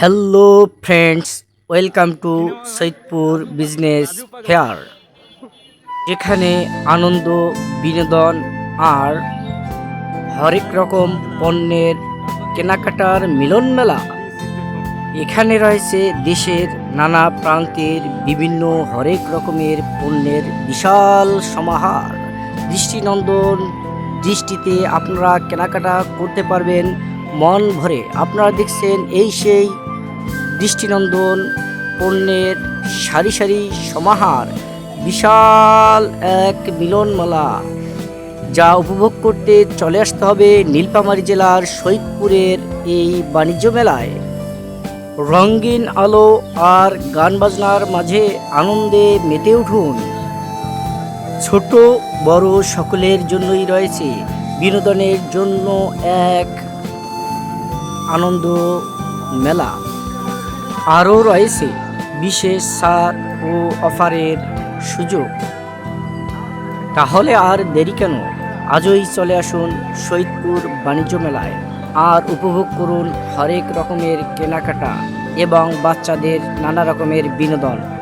Hello friends welcome to Saidpur business fair এখানে আনন্দ, বিনোদন আর হরেক রকম পণ্যের কেনাকাটার মিলন মেলা। এখানে রয়েছে দেশের নানা প্রান্তের বিভিন্ন হরেক রকমের পণ্যের বিশাল সমাহার। দৃষ্টিনন্দন, দৃষ্টিতে আপনারা কেনাকাটা করতে পারবেন মন ভরে। আপনারা দেখছেন এই সেই দৃষ্টিনন্দন, পণ্যের সারি সারি সমাহার, বিশাল এক মিলনমেলা, যা উপভোগ করতে চলে আসতে হবে নীলপামারী জেলার সৈয়দপুরের এই বাণিজ্য মেলায়। রঙিন আলো আর গান বাজনার মাঝে আনন্দে মেতে উঠুন। ছোট, বড় সকলের জন্যই রয়েছে বিনোদনের জন্য এক আনন্দ মেলা। আরও রয়েছে বিশেষ সার ও অফারের সুযোগ। তাহলে আর দেরি কেন? আজই চলে আসুন সৈদপুর বাণিজ্য মেলায়। আর উপভোগ করুন হরেক রকমের কেনাকাটা এবং বাচ্চাদের নানা রকমের বিনোদন।